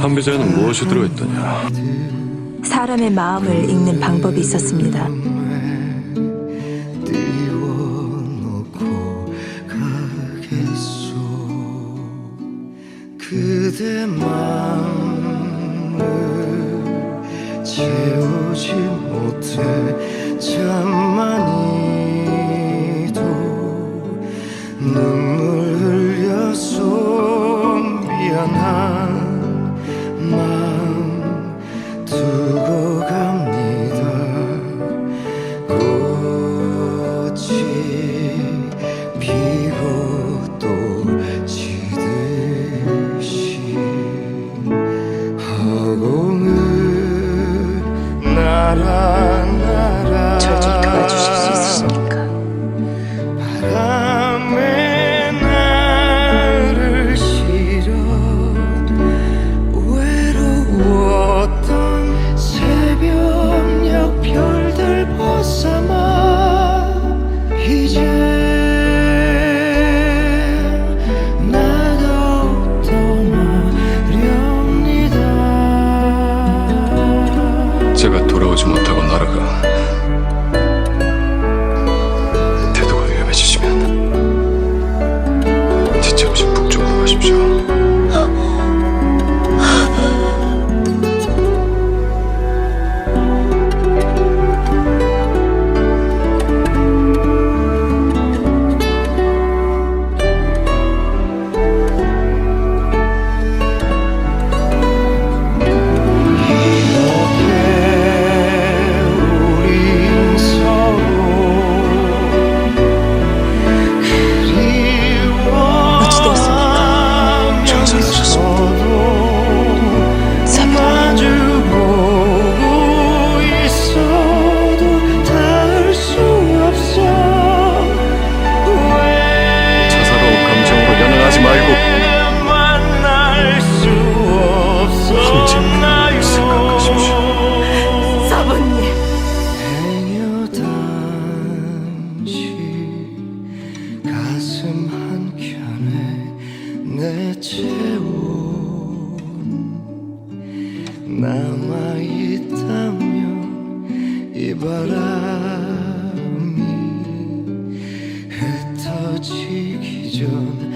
판비자에는 무엇이 들어있더냐? 사람의 마음을 읽는 방법이 있었습니다. 그대 마음을 채우지 못해 참. 절절 돌아오지 못하고 날아가 남아있다면 이 바람이 흩어지기 전